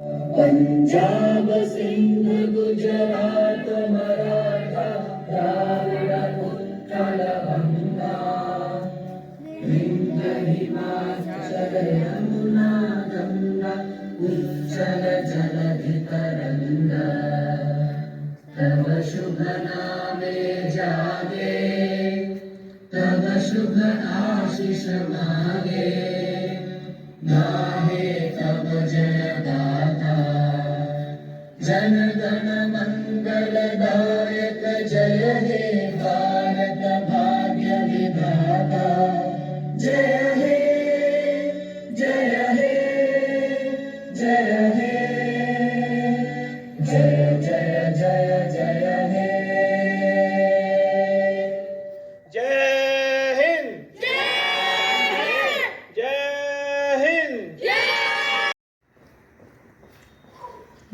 पंजाब सिंध गुजरात मराठा द्राविड उत्कल गंगा विंध्य हिमाचल यमुना गंगा उज्जल जलधि तरंगा तव शुभ नामे जागे तव शुभ आशीष मागे. नाहे जन गण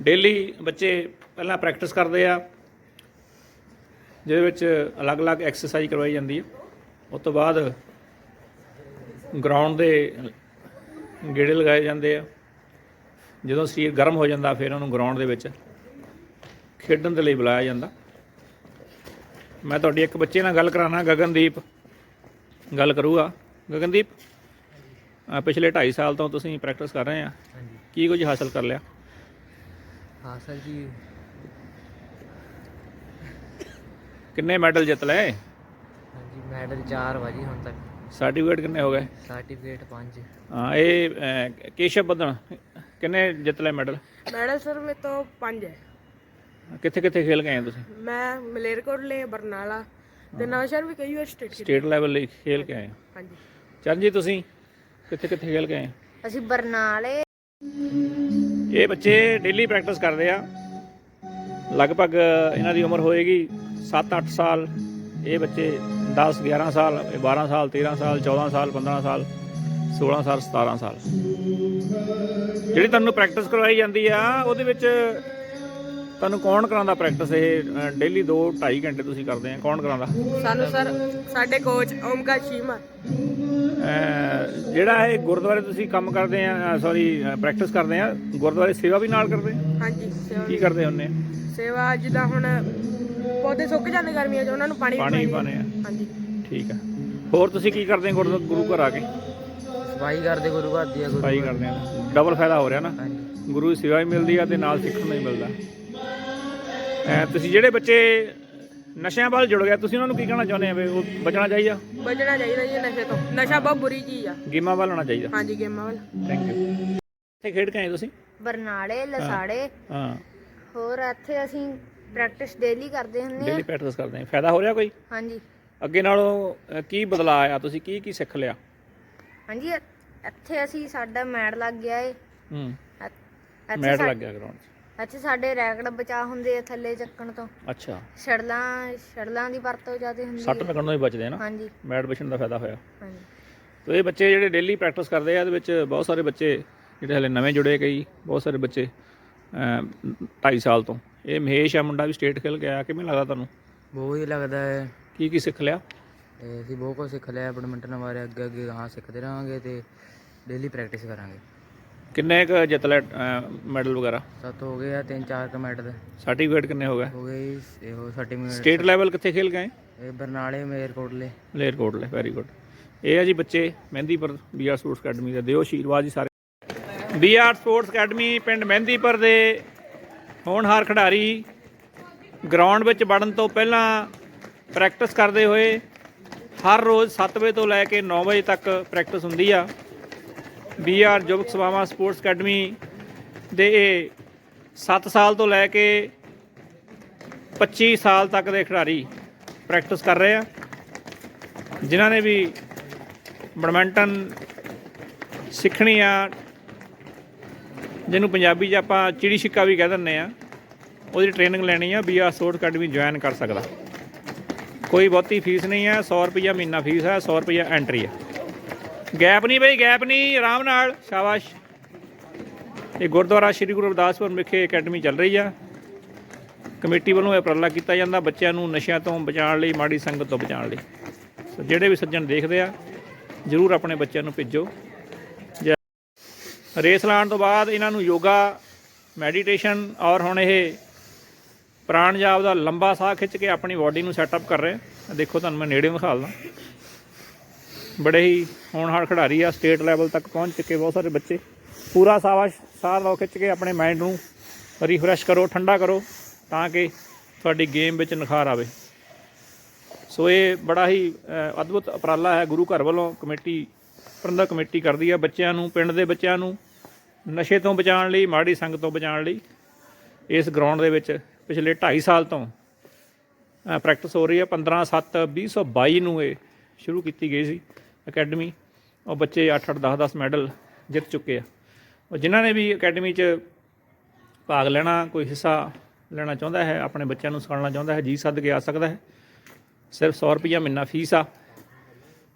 ਡੇਲੀ ਬੱਚੇ ਪਹਿਲਾਂ ਪ੍ਰੈਕਟਿਸ ਕਰਦੇ ਆ ਜਿਹਦੇ ਵਿੱਚ ਅਲੱਗ-ਅਲੱਗ ਐਕਸਰਸਾਈਜ਼ ਕਰਵਾਈ ਜਾਂਦੀ ਹੈ ਉਸ ਤੋਂ ਬਾਅਦ ਗਰਾਊਂਡ ਦੇ ਗੇੜੇ ਲਗਾਏ ਜਾਂਦੇ ਆ। ਜਦੋਂ ਸਰੀਰ ਗਰਮ ਹੋ ਜਾਂਦਾ ਫਿਰ ਉਹਨੂੰ ਗਰਾਊਂਡ ਦੇ ਵਿੱਚ ਖੇਡਣ ਦੇ ਲਈ ਬੁਲਾਇਆ ਜਾਂਦਾ। ਮੈਂ ਤੁਹਾਡੀ ਇੱਕ ਬੱਚੇ ਨਾਲ ਗੱਲ ਕਰਾਣਾ ਗਗਨਦੀਪ ਗੱਲ ਕਰੂਗਾ। ਗਗਨਦੀਪ ਪਿਛਲੇ 2.5 ਸਾਲ ਤੋਂ ਤੁਸੀਂ ਪ੍ਰੈਕਟਿਸ ਕਰ ਰਹੇ ਆ। ਕੀ ਕੁਝ ਹਾਸਲ ਕਰ ਲਿਆ? ਹਾਂ ਸਰ ਜੀ। ਕਿੰਨੇ ਮੈਡਲ ਜਿੱਤ ਲਏ? ਹਾਂਜੀ ਮੈਡਲ 4 ਵਜੇ ਹੁਣ ਤੱਕ। ਸਰਟੀਫਿਕੇਟ ਕਿੰਨੇ ਹੋ ਗਏ? ਸਰਟੀਫਿਕੇਟ 5 ਹਾਂ ਇਹ ਅਹ, ਕੇਸ਼ਵ ਬੱਦਨ ਕਿੰਨੇ ਜਿੱਤ ਲਏ ਮੈਡਲ? ਮੈਡਲ ਸਰ ਮੇਰੇ ਤੋਂ ਪੰਜ ਹੈ। ਕਿੱਥੇ ਕਿੱਥੇ ਖੇਲ ਗਏ ਆ ਤੁਸੀਂ? ਮੈਂ ਮਲੇਰਕੋਟਲੇ ਬਰਨਾਲਾ। ਤੇ ਨਵਾਂਸ਼ਹਿਰ ਵੀ ਕਈ ਵਾਰ ਸਟੇਟ ਲੈਵਲ ਲਈ ਖੇਲ ਕੇ ਆਏ ਆ ਹਾਂਜੀ। ਚਰਨਜੀਤ ਤੁਸੀਂ ਕਿੱਥੇ ਕਿੱਥੇ ਖੇਲ ਕੇ ਆਏ? ਅਸੀਂ ਬਰਨਾਲੇ ਇਹ ਬੱਚੇ ਡੇਲੀ ਪ੍ਰੈਕਟਿਸ ਕਰਦੇ ਆ। ਲਗਭਗ ਇਹਨਾਂ ਦੀ ਉਮਰ ਹੋਏਗੀ 7-8 ਸਾਲ। ਇਹ ਬੱਚੇ 10 11 ਸਾਲ ਇਹ 12 ਸਾਲ 13 ਸਾਲ 14 ਸਾਲ 15 ਸਾਲ 16 ਸਾਲ 17 ਸਾਲ। ਜਿਹੜੀ ਤੁਹਾਨੂੰ ਪ੍ਰੈਕਟਿਸ ਕਰਵਾਈ ਜਾਂਦੀ ਆ, ਉਹਦੇ ਵਿੱਚ ਤੁਹਾਨੂੰ ਕੌਣ ਕਰਾਉਂਦਾ ਪ੍ਰੈਕਟਿਸ ਇਹ ਡੇਲੀ 2 2.5 ਘੰਟੇ ਤੁਸੀਂ ਕਰਦੇ ਆ। ਕੌਣ ਕਰਾਉਂਦਾ? ਸਾਨੂੰ ਸਰ, ਸਾਡੇ ਕੋਚ ਓਮਕਾ ਸ਼ੀਮਾ। ਜਿਹੜਾ ਇਹ ਗੁਰਦੁਆਰੇ ਤੁਸੀਂ ਕੰਮ ਕਰਦੇ ਆ ਸੌਰੀ ਪ੍ਰੈਕਟਿਸ ਕਰਦੇ ਆ ਗੁਰਦੁਆਰੇ ਸੇਵਾ ਵੀ ਨਾਲ ਕਰਦੇ ਆ? ਹਾਂਜੀ ਸੇਵਾ ਕੀ ਕਰਦੇ ਹੁੰਨੇ ਆ? ਸੇਵਾ ਜਿੱਦਾਂ ਹੁਣ ਪੌਦੇ ਸੁੱਕ ਜਾਂਦੇ ਗਰਮੀਆਂ 'ਚ ਉਹਨਾਂ ਨੂੰ ਪਾਣੀ ਵੀ ਪਾਣੀ। ਪਾਉਂਦੇ ਆ। ਹਾਂਜੀ। ਠੀਕ ਆ। ਹੋਰ ਤੁਸੀਂ ਕੀ ਕਰਦੇ ਆ ਗੁਰੂ ਗੁਰੂ ਘਰ ਆ ਕੇ? ਸਫ਼ਾਈ ਕਰਦੇ ਗੁਰੂ ਘਰ ਦੀ ਆ ਗੁਰੂ ਸਫ਼ਾਈ ਕਰਦੇ ਆ। ਡਬਲ ਫਾਇਦਾ ਹੋ ਰਿਹਾ ਨਾ। ਹਾਂਜੀ। ਗੁਰੂ ਦੀ ਸੇਵਾ ਵੀ ਮਿਲਦੀ ਆ ਤੇ ਨਾਲ ਸਿੱਖਣ ਨੂੰ ਵੀ ਮਿਲਦਾ। ਐ ਤੁਸੀਂ ਜਿਹੜੇ ਬੱਚੇ ਨਸ਼ਿਆਂ ਵੱਲ ਜੁੜ ਗਏ ਤੁਸੀਂ ਉਹਨਾਂ ਨੂੰ ਕੀ ਕਹਿਣਾ ਚਾਹੁੰਦੇ ਆ ਵੀ ਉਹ ਬਚਣਾ ਚਾਹੀਦਾ? ਬਚਣਾ ਚਾਹੀਦਾ ਜੀ ਨਸ਼ੇ ਤੋਂ। ਨਸ਼ਾ ਬਹੁਤ ਬੁਰੀ ਚੀਜ਼ ਆ। ਗੇਮਾਂ ਵੱਲ ਹੋਣਾ ਚਾਹੀਦਾ। ਹਾਂਜੀ ਗੇਮਾਂ ਵੱਲ। ਥੈਂਕ ਯੂ ਇੱਥੇ ਖੇਡ ਕੇ ਆਏ ਤੁਸੀਂ? ਬਰਨਾਲੇ ਲਸਾੜੇ। ਹਾਂ। ਹੋਰ ਇੱਥੇ ਅਸੀਂ ਪ੍ਰੈਕਟਿਸ ਡੇਲੀ ਕਰਦੇ ਹੁੰਦੇ ਡੇਲੀ ਆ। ਪ੍ਰੈਕਟਿਸ ਕਰਦੇ ਆ ਫਾਇਦਾ ਹੋ ਰਿਹਾ ਕੋਈ? ਹਾਂਜੀ। ਅੱਗੇ ਨਾਲੋਂ ਅ, ਕੀ ਬਦਲਾਅ ਆਇਆ? ਤੁਸੀਂ ਕੀ ਕੀ ਸਿੱਖ ਲਿਆ? ਹਾਂਜੀ ਇੱਥੇ ਅਸੀਂ ਸਾਡਾ ਮੈਟ ਲੱਗ ਗਿਆ ਏ। ਹੂੰ। ਇੱਥੇ ਮੈਟ ਸਾ- ਲੱਗ ਗਿਆ ਗਰਾਊਂਡ 'ਚ। ਇੱਥੇ ਸਾਡੇ ਰੈਕਟ ਬਚਾ ਹੁੰਦੇ ਆ ਥੱਲੇ ਚੱਕਣ ਤੋਂ। ਅੱਛਾ। ਛੜਲਾਂ ਛੜਲਾਂ ਦੀ ਵਰਤੋਂ ਜ਼ਿਆਦਾ ਹੁੰਦੀ ਸੱਟ ਲੱਗਣ ਤੋਂ ਹੀ ਬਚਦੇ ਆ ਨਾ। ਹਾਂਜੀ। ਮੈਟ ਵਿਛਣ ਦਾ ਫਾਇਦਾ ਹੋਇਆ। ਹਾਂਜੀ। ਤੋ ਇਹ ਬੱਚੇ ਜਿਹੜੇ ਡੇਲੀ ਪ੍ਰੈਕਟਿਸ ਕਰਦੇ ਆ ਇਹਦੇ ਵਿੱਚ ਬਹੁਤ ਸਾਰੇ ਬੱਚੇ ਜਿਹੜੇ ਹਲੇ ਨਵੇਂ ਜੁੜੇ ਕਈ ਬਹੁਤ ਸਾਰੇ ਬੱਚੇ 2.5 ਸਾਲ ਤੋਂ। ਇਹ ਮਹੇਸ਼ ਆ ਮੁੰਡਾ ਵੀ ਸਟੇਟ ਖੇਲ ਕੇ ਆਇਆ। ਕਿਵੇਂ ਲੱਗਦਾ ਤੁਹਾਨੂੰ? ਬਹੁਤ ਹੀ ਲੱਗਦਾ ਹੈ। ਕੀ ਕੀ ਸਿੱਖ ਲਿਆ? ਤੇ ਅਸੀਂ ਬਹੁਤ ਕੁਝ ਸਿੱਖ ਲਿਆ ਬੈਡਮਿੰਟਨ ਬਾਰੇ ਅੱਗੇ ਅੱਗੇ ਹਾਂ ਸਿੱਖਦੇ ਰਹਾਂਗੇ ਤੇ ਡੇਲੀ ਪ੍ਰੈਕਟਿਸ ਕਰਾਂਗੇ। ਕਿੰਨੇ ਕੁ ਜਿੱਤ ਲੈ ਮੈਡਲ ਵਗੈਰਾ? ਸੱਤ ਹੋ ਗਏ ਆ ਤਿੰਨ ਚਾਰ ਕ ਮੈਡਲ ਸਰਟੀਫਿਕੇਟ ਕਿੰਨੇ ਹੋ ਗਏ? ਹੋ ਗਏ ਜੀ, ਇਹੋ ਸਰਟੀਫਿਕੇਟ ਸਟੇਟ ਲੈਵਲ ਕਿੱਥੇ ਖੇਲ ਗਏ ਇਹ ਬਰਨਾਲੇ ਮੇਰਕੋਟਲੇ ਮਲੇਰਕੋਟਲੇ ਵੈਰੀ ਗੁੱਡ ਇਹ ਆ ਜੀ ਬੱਚੇ ਮਹਿੰਦੀਪੁਰ ਬੀਆਰ ਸਪੋਰਟਸ ਅਕੈਡਮੀ ਦੇ। ਦਿਓ ਆਸ਼ੀਰਵਾਦ ਜੀ ਸਾਰੇ। ਬੀਆਰ ਸਪੋਰਟਸ ਅਕੈਡਮੀ ਪਿੰਡ ਮਹਿੰਦੀਪੁਰ ਦੇ ਹੋਣਹਾਰ ਖਿਡਾਰੀ ਗਰਾਊਂਡ ਵਿੱਚ ਵੜਨ ਤੋਂ ਪਹਿਲਾਂ ਪ੍ਰੈਕਟਿਸ ਕਰਦੇ ਹੋਏ ਹਰ ਰੋਜ਼ 7 ਵਜੇ ਤੋਂ ਲੈ ਕੇ 9 ਵਜੇ ਤੱਕ ਪ੍ਰੈਕਟਿਸ ਹੁੰਦੀ ਆ। ਬੀਆਰ ਯੁਵਕ ਸਭਾਵਾਂ ਸਪੋਰਟਸ ਅਕੈਡਮੀ ਦੇ ਇਹ 7 ਸਾਲ ਤੋਂ ਲੈ ਕੇ 25 ਸਾਲ ਤੱਕ ਦੇ ਖਿਡਾਰੀ ਪ੍ਰੈਕਟਿਸ ਕਰ ਰਹੇ ਆ। ਜਿਨ੍ਹਾਂ ਨੇ ਵੀ ਬੈਡਮਿੰਟਨ ਸਿੱਖਣੀ ਆ, ਜਿਹਨੂੰ ਪੰਜਾਬੀ 'ਚ ਆਪਾਂ ਚਿੜੀ ਛਿੱਕਾ ਵੀ ਕਹਿ ਦਿੰਦੇ ਆ, ਉਹਦੀ ਟ੍ਰੇਨਿੰਗ ਲੈਣੀ ਆ ਬੀਆਰ ਸਪੋਰਟਸ ਅਕੈਡਮੀ ਜੁਆਇਨ ਕਰ ਸਕਦਾ। ਕੋਈ ਬਹੁਤੀ ਫੀਸ ਨਹੀਂ ਹੈ 100 ਰੁਪਈਆ ਮਹੀਨਾ ਫੀਸ ਹੈ 100 ਰੁਪਈਆ ਐਂਟਰੀ ਹੈ ਗੈਪ ਨਹੀਂ ਬਈ, ਗੈਪ ਨਹੀਂ, ਆਰਾਮ ਨਾਲ, ਸ਼ਾਬਾਸ਼। ਇਹ ਗੁਰਦੁਆਰਾ ਸ੍ਰੀ ਗੁਰੂ ਰਵਿਦਾਸਪੁਰ ਵਿਖੇ ਅਕੈਡਮੀ ਚੱਲ ਰਹੀ ਆ। ਕਮੇਟੀ ਵੱਲੋਂ ਇਹ ਉਪਰਾਲਾ ਕੀਤਾ ਜਾਂਦਾ ਬੱਚਿਆਂ ਨੂੰ ਨਸ਼ਿਆਂ ਤੋਂ ਬਚਾਉਣ ਲਈ, ਮਾੜੀ ਸੰਗਤ ਤੋਂ ਬਚਾਉਣ ਲਈ। ਸੋ ਜਿਹੜੇ ਵੀ ਸੱਜਣ ਦੇਖਦੇ ਆ, ਜਰੂਰ ਆਪਣੇ ਬੱਚਿਆਂ ਨੂੰ ਭੇਜੋ। ਜੈ- ਰੇਸ ਲਾਉਣ ਤੋਂ ਬਾਅਦ ਇਹਨਾਂ ਨੂੰ ਯੋਗਾ, ਮੈਡੀਟੇਸ਼ਨ ਔਰ ਹੁਣ ਇਹ ਪ੍ਰਾਣ ਜਾਪ ਦਾ ਲੰਬਾ ਸਾਹ ਖਿੱਚ ਕੇ ਆਪਣੀ ਬਾਡੀ ਨੂੰ ਸੈਟਅਪ ਕਰ ਰਹੇ ਆ। ਦੇਖੋ ਤੁਹਾਨੂੰ ਮੈਂ ਨੇੜੇ ਵਿਖਾਲਦਾ। ਬੜੇ ਹੀ ਹੋਣਹਾਰ ਖਿਡਾਰੀ ਆ ਸਟੇਟ ਲੈਵਲ ਤੱਕ ਪਹੁੰਚ ਚੁੱਕੇ ਬਹੁਤ ਸਾਰੇ ਬੱਚੇ। ਪੂਰਾ ਸਾਵਾ ਸਾਹ ਲਓ, ਖਿੱਚ ਕੇ ਆਪਣੇ ਮਾਈਂਡ ਨੂੰ ਰੀਫਰੈਸ਼ ਕਰੋ, ਠੰਡਾ ਕਰੋ, ਤਾਂ ਕਿ ਤੁਹਾਡੀ ਗੇਮ ਵਿੱਚ ਨਿਖਾਰ ਆਵੇ। ਸੋ ਇਹ ਬੜਾ ਹੀ ਅਦਭੁਤ ਉਪਰਾਲਾ ਹੈ। ਗੁਰੂ ਘਰ ਵੱਲੋਂ ਕਮੇਟੀ, ਪ੍ਰਬੰਧਕ ਕਮੇਟੀ ਕਰਦੀ ਆ ਬੱਚਿਆਂ ਨੂੰ, ਪਿੰਡ ਦੇ ਬੱਚਿਆਂ ਨੂੰ, ਨਸ਼ੇ ਤੋਂ ਬਚਾਉਣ ਲਈ, ਮਾੜੀ ਸੰਗਤ ਤੋਂ ਬਚਾਉਣ ਲਈ। ਇਸ ਗਰਾਊਂਡ ਦੇ ਵਿੱਚ ਪਿਛਲੇ 2.5 ਸਾਲ ਤੋਂ ਪ੍ਰੈਕਟਿਸ ਹੋ ਰਹੀ ਹੈ 15 7 2022 ਨੂੰ ਇਹ ਸ਼ੁਰੂ ਕੀਤੀ ਗਈ ਸੀ। ਅਕੈਡਮੀ, ਉਹ ਬੱਚੇ 8 8 10 10 ਮੈਡਲ ਜਿੱਤ ਚੁੱਕੇ ਆ। ਉਹ ਜਿਨ੍ਹਾਂ ਨੇ ਵੀ ਅਕੈਡਮੀ 'ਚ ਭਾਗ ਲੈਣਾ, ਕੋਈ ਹਿੱਸਾ ਲੈਣਾ ਚਾਹੁੰਦਾ ਹੈ, ਆਪਣੇ ਬੱਚਿਆਂ ਨੂੰ ਸਿਖਾਉਣਾ ਚਾਹੁੰਦਾ ਹੈ, ਜੀ ਸੱਦ ਕੇ ਆ ਸਕਦਾ ਹੈ, ਸਿਰਫ 100 ਰੁਪਈਆ ਮਹੀਨਾ ਫੀਸ ਆ,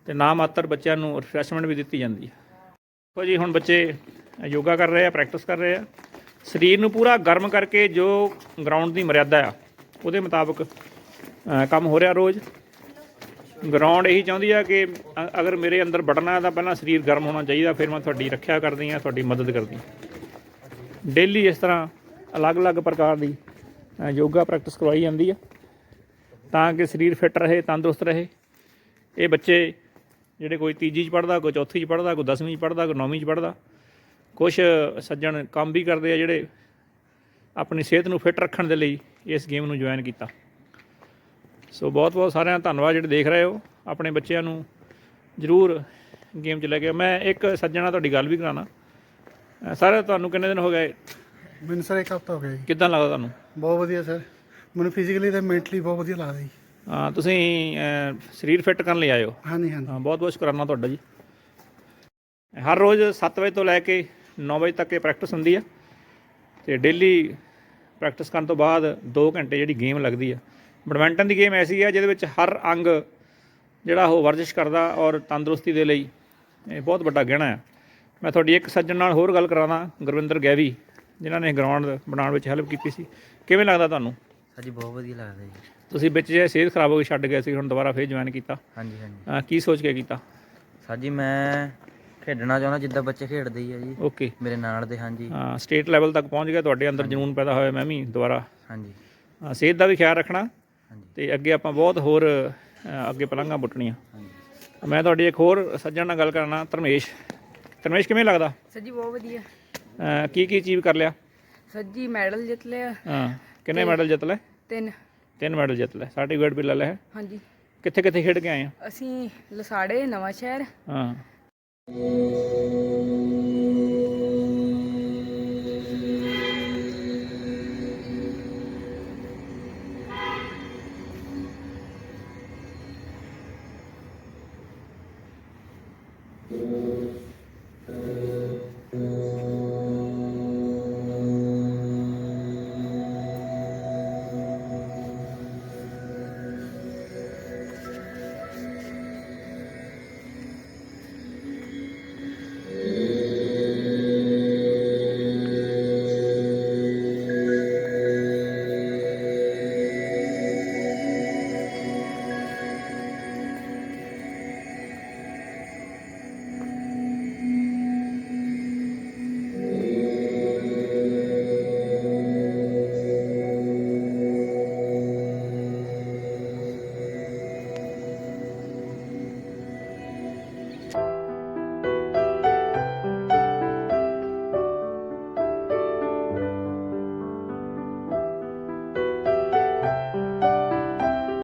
ਤੇ ਨਾ ਮਾਤਰ ਬੱਚਿਆਂ ਨੂੰ ਰਿਫਰੈਸ਼ਮੈਂਟ ਵੀ ਦਿੱਤੀ ਜਾਂਦੀ ਹੈ ਦੇਖੋ ਜੀ, ਹੁਣ ਬੱਚੇ ਯੋਗਾ ਕਰ ਰਹੇ ਆ ਪ੍ਰੈਕਟਿਸ ਕਰ ਰਹੇ ਆ। ਸਰੀਰ ਨੂੰ ਪੂਰਾ ਗਰਮ ਕਰਕੇ ਜੋ ਗਰਾਊਂਡ ਦੀ ਮਰਿਆਦਾ ਆ, ਉਹਦੇ ਮੁਤਾਬਕ ਕੰਮ ਹੋ ਰਿਹਾ ਰੋਜ਼। ਗਰਾਊਂਡ ਇਹੀ ਚਾਹੁੰਦੀ ਆ ਕਿ ਅ- ਅਗਰ ਮੇਰੇ ਅੰਦਰ ਵੜਨਾ ਹੈ ਤਾਂ ਪਹਿਲਾਂ ਸਰੀਰ ਗਰਮ ਹੋਣਾ ਚਾਹੀਦਾ ਫਿਰ ਮੈਂ ਤੁਹਾਡੀ ਰੱਖਿਆ ਕਰਦੀ ਆ ਤੁਹਾਡੀ ਮਦਦ ਕਰਦੀ ਹਾਂ। ਡੇਲੀ ਇਸ ਤਰ੍ਹਾਂ ਅਲੱਗ-ਅਲੱਗ ਪ੍ਰਕਾਰ ਦੀ ਅ, ਯੋਗਾ ਪ੍ਰੈਕਟਿਸ ਕਰਵਾਈ ਜਾਂਦੀ ਆ ਤਾਂ ਕਿ ਸਰੀਰ ਫਿੱਟ ਰਹੇ ਤੰਦਰੁਸਤ ਰਹੇ। ਇਹ ਬੱਚੇ ਜਿਹੜੇ ਕੋਈ ਤੀਜੀ ਚ ਪੜਦਾ ਕੋਈ ਚੌਥੀ ਚ ਪੜਦਾ ਕੋਈ ਦਸਵੀਂ ਚ ਪੜਦਾ ਕੋਈ ਨੌਵੀਂ ਚ ਪੜਦਾ ਕੁਝ ਸੱਜਣ ਕੰਮ ਵੀ ਕਰਦੇ ਆ ਜਿਹੜੇ ਆਪਣੀ ਸਿਹਤ ਨੂੰ ਫਿੱਟ ਰੱਖਣ ਦੇ ਲਈ ਇਸ ਗੇਮ ਨੂੰ ਜੁਆਇਨ ਕੀਤਾ। ਸੋ ਬਹੁਤ ਬਹੁਤ ਸਾਰਿਆਂ ਦਾ ਧੰਨਵਾਦ ਜਿਹੜੇ ਦੇਖ ਰਹੇ ਹੋ ਆਪਣੇ ਬੱਚਿਆਂ ਨੂੰ ਜ਼ਰੂਰ ਗੇਮ 'ਚ ਲੈ ਕੇ। ਮੈਂ ਇੱਕ ਸੱਜਣਾ ਤੁਹਾਡੀ ਗੱਲ ਵੀ ਕਰਾਣਾ ਸਰ ਤੁਹਾਨੂੰ ਕਿੰਨੇ ਦਿਨ ਹੋ ਗਏ? ਮੈਨੂੰ ਸਰ ਇੱਕ ਹਫਤਾ ਹੋ ਗਿਆ ਜੀ। ਕਿੱਦਾਂ ਲੱਗਦਾ ਤੁਹਾਨੂੰ? ਬਹੁਤ ਵਧੀਆ ਸਰ। ਮੈਨੂੰ ਫਿਜ਼ੀਕਲੀ ਤੇ ਮੈਂਟਲੀ ਬਹੁਤ ਵਧੀਆ ਲੱਗਦਾ ਜੀ। ਹਾਂ, ਤੁਸੀਂ ਅਹ, ਸਰੀਰ ਫਿੱਟ ਕਰਨ ਲਈ ਹੋ। ਹਾਂਜੀ ਹਾਂਜੀ। ਹਾਂ ਬਹੁਤ ਬਹੁਤ ਸ਼ੁਕਰਾਨਾ ਤੁਹਾਡਾ ਜੀ। ਹਰ ਰੋਜ਼ 7 ਵਜੇ ਤੋਂ ਲੈ ਕੇ 9 ਵਜੇ ਤੱਕ ਇਹ ਪ੍ਰੈਕਟਿਸ ਹੁੰਦੀ ਆ। ਤੇ ਡੇਲੀ ਪ੍ਰੈਕਟਿਸ ਕਰਨ ਤੋਂ ਬਾਅਦ 2 ਘੰਟੇ ਜਿਹੜੀ ਗੇਮ ਲੱਗਦੀ ਆ ਬੈਡਮਿੰਟਨ ਦੀ ਗੇਮ ਐਸੀ ਆ ਜਿਹਦੇ ਵਿੱਚ ਹਰ ਅੰਗ ਜਿਹੜਾ ਉਹ ਵਰਜਿਸ਼ ਕਰਦਾ ਔਰ ਤੰਦਰੁਸਤੀ ਦੇ ਲਈ ਇਹ ਬਹੁਤ ਵੱਡਾ ਗਹਿਣਾ ਆ। ਮੈਂ ਤੁਹਾਡੀ ਇੱਕ ਸੱਜਣ ਨਾਲ ਹੋਰ ਗੱਲ ਕਰਾਉਣਾ ਗੁਰਵਿੰਦਰ ਗੈਵੀ ਜਿਨ੍ਹਾਂ ਨੇ ਗਰਾਊਂਡ ਬਣਾਉਣ ਵਿੱਚ ਹੈਲਪ ਕੀਤੀ ਸੀ। ਕਿਵੇਂ ਲੱਗਦਾ ਤੁਹਾਨੂੰ? ਸਰ ਜੀ ਬਹੁਤ ਵਧੀਆ ਲੱਗਦਾ ਜੀ। ਤੁਸੀਂ ਵਿੱਚ ਜੇ ਸਿਹਤ ਖਰਾਬ ਹੋ ਗਈ ਛੱਡ ਗਏ ਸੀ ਹੁਣ ਦੁਬਾਰਾ ਫੇਰ ਜੁਆਇਨ ਕੀਤਾ। ਹਾਂਜੀ ਹਾਂਜੀ। ਕੀ ਸੋਚ ਕੇ ਕੀਤਾ? ਸਰ ਜੀ ਮੈਂ ਖੇਡਣਾ ਚਾਹੁੰਦਾ ਜਿੱਦਾਂ ਬੱਚੇ ਖੇਡਦੇ ਹੀ ਆ ਜੀ। ਓਕੇ ਮੇਰੇ ਨਾਲ ਦੇ ਹਾਂਜੀ। ਹਾਂ ਸਟੇਟ ਲੈਵਲ ਤੱਕ ਪਹੁੰਚ ਗਿਆ ਤੁਹਾਡੇ ਅੰਦਰ ਜਨੂਨ ਪੈਦਾ ਹੋਇਆ ਮੈਂ ਵੀ ਦੁਬਾਰਾ। ਹਾਂਜੀ। ਹਾਂ, ਸਿਹਤ ਦਾ ਵੀ ਖਿਆਲ ਰੱਖਣਾ ਹਾਂਜੀ ਤੇ ਅੱਗੇ ਆਪਾਂ ਬਹੁਤ ਹੋਰ ਅੱਗੇ ਪਲੰਘਾਂ ਪੁੱਟਣੀਆਂ। ਹਾਂਜੀ। ਮੈਂ ਤੁਹਾਡੀ ਇੱਕ ਹੋਰ ਸੱਜਣ ਨਾਲ ਗੱਲ ਕਰਨਾ ਧਰਮੇਸ਼। ਧਰਮੇਸ਼ ਕਿਵੇਂ ਲੱਗਦਾ? ਸਰ ਜੀ ਬਹੁਤ ਵਧੀਆ। ਅ, ਕੀ ਕੀ ਅਚੀਵ ਕਰ ਲਿਆ? ਸਰ ਜੀ ਮੈਡਲ ਜਿੱਤ ਲਿਆ। ਹਾਂ ਕਿੰਨੇ ਮੈਡਲ ਜਿੱਤ ਲਏ? ਤਿੰਨ। ਤਿੰਨ ਮੈਡਲ ਜਿੱਤ ਲਏ। ਸਰਟੀਫਿਕੇਟ ਵੀ ਲੈ ਲਿਆ ਹੈ। ਹਾਂਜੀ। ਕਿੱਥੇ ਕਿੱਥੇ ਖੇਡ ਕੇ ਆਏ ਆ ਅਸੀਂ ਲਸਾੜੇ ਨਵਾਂ ਸ਼ਹਿਰ ਹਾਂ।